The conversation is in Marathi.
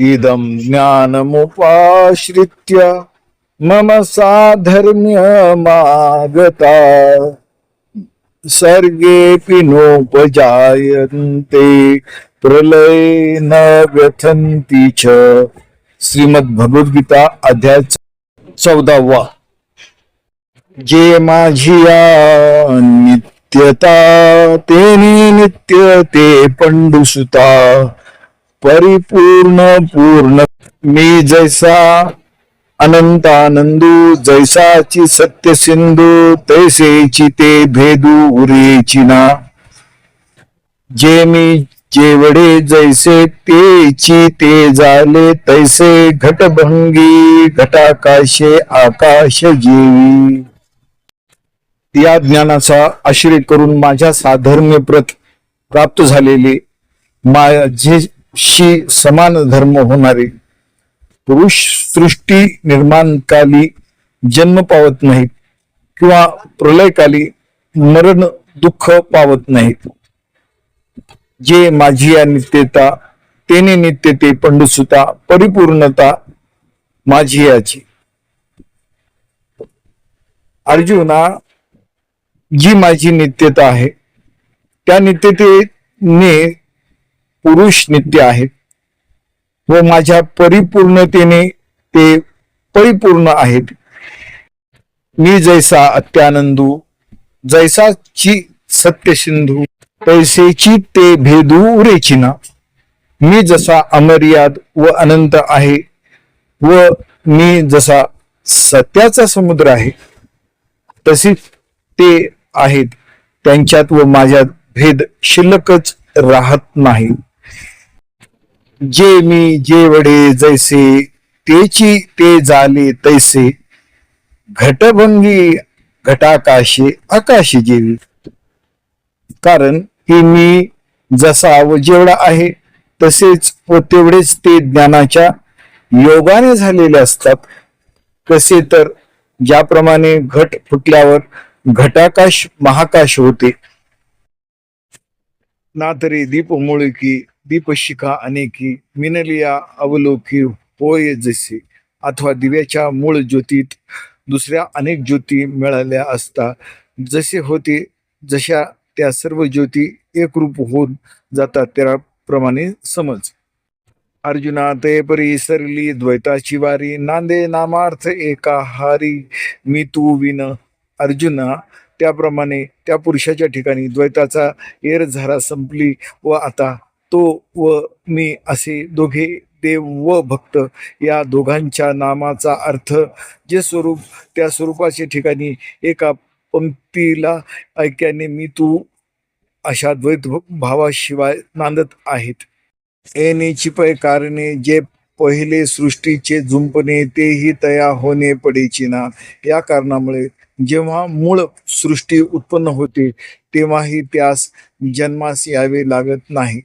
इदं ज्ञानमुपाश्रित्य मम साधर्म्यमागता। सर्गेऽपि नोपजायन्ते प्रलये न व्यथन्ति च। श्रीमद भगवद्गीता अध्याय चौदावा। जे माझिया नित्यता तेने नित्य ते पंडुसुता परिपूर्ण पूर्ण. मी जैसा अनंतानंदू जैसाची सत्य सिंधू तैसेची ते भेदू उरेचिना जे मी जेवढे जैसे तेची ते झाले तैसे घटभंगी घटाकाशे आकाश जेवी. या ज्ञानाचा आश्रय करून माझ्या साधर्म्य प्रत प्राप्त झालेले शी समान धर्म होणारे पुरुष सृष्टी निर्माणकाली जन्म पावत नाहीत किंवा प्रलयकाली मरण दुःख पावत नाहीत. जे माझी या नित्यता तेने नित्य ते पंडुसुता परिपूर्णता माझी याची. अर्जुना जी माझी नित्यता आहे त्या नित्यतेने पुरुष नित्य आहेत व माझ्या परिपूर्णतेने ते परिपूर्ण आहेत. मी जैसा अत्यानंदू जैसाची सत्य सिंधू पैसेची ते भेदू रेचिना. मी जसा अमर्याद व अनंत आहे व मी जसा सत्याचा समुद्र आहे तसेच ते आहेत. त्यांच्यात व माझ्यात भेद शिल्लकच राहत नाही. जे मी जे वडे जैसे तेची ते झाले तैसे घटभंगी घटाकाशे आकाशी जेवी. कारण की मी जसा व जेवढा आहे तसेच व तेवढेच ते ज्ञानाच्या योगाने झालेले असतात. कसे तर ज्याप्रमाणे घट फुटल्यावर घटाकाश महाकाश होते. ना तरी दीप मुळकी दीपशिखा अनेकी मिनलिया अवलोकी होय जसे अथवा दिव्याच्या मूळ ज्योतीत दुसऱ्या अनेक ज्योती मिळाल्या असता जसे होते जशा त्या सर्व ज्योती एकरूप होऊन जातात त्याप्रमाणे समज अर्जुना ते परी सरली द्वैताची वारी नांदे नामार्थ एका हारी मी तू विन अर्जुना त्याप्रमाणे त्या पुरुषाच्या ठिकाणी द्वैताचा एर झारा संपली व आता तो व मी असे दोघे देव व भक्त या दोघांच्या नामाचा अर्थ जे स्वरूप त्या स्वरूपाच्या ठिकाणी एका पंक्तीला ऐक्याने मी तू अशा द्वैत भावाशिवाय नांदत आहेत. येण्याची चिपय कारणे जे पहिले सृष्टीचे झुंपणे तेही तया होणे पडेची ना. या कारणामुळे जेव्हा मूळ सृष्टी उत्पन्न होते तेव्हाही त्यास जन्मास यावे लागत नाही.